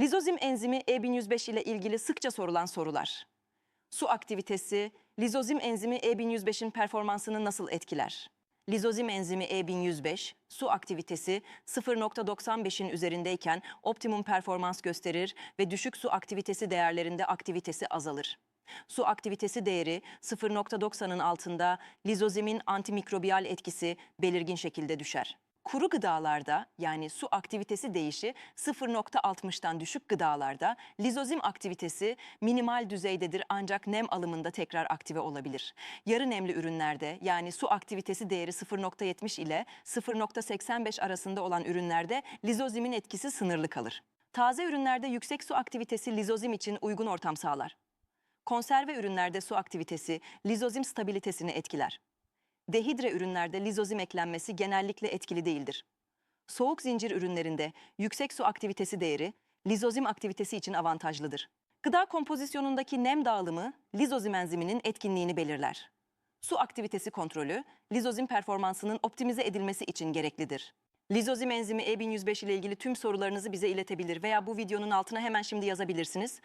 Lizozim enzimi E1105 ile ilgili sıkça sorulan sorular. Su aktivitesi, lizozim enzimi E1105'in performansını nasıl etkiler? Lizozim enzimi E1105, su aktivitesi 0.95'in üzerindeyken optimum performans gösterir ve düşük su aktivitesi değerlerinde aktivitesi azalır. Su aktivitesi değeri 0.90'ın altında lizozimin antimikrobiyal etkisi belirgin şekilde düşer. Kuru gıdalarda yani su aktivitesi değişi 0.60'tan düşük gıdalarda lizozim aktivitesi minimal düzeydedir ancak nem alımında tekrar aktive olabilir. Yarı nemli ürünlerde yani su aktivitesi değeri 0.70 ile 0.85 arasında olan ürünlerde lizozimin etkisi sınırlı kalır. Taze ürünlerde yüksek su aktivitesi lizozim için uygun ortam sağlar. Konserve ürünlerde su aktivitesi lizozim stabilitesini etkiler. Dehidre ürünlerde lizozim eklenmesi genellikle etkili değildir. Soğuk zincir ürünlerinde yüksek su aktivitesi değeri lizozim aktivitesi için avantajlıdır. Gıda kompozisyonundaki nem dağılımı lizozim enziminin etkinliğini belirler. Su aktivitesi kontrolü lizozim performansının optimize edilmesi için gereklidir. Lizozim enzimi E1105 ile ilgili tüm sorularınızı bize iletebilir veya bu videonun altına hemen şimdi yazabilirsiniz.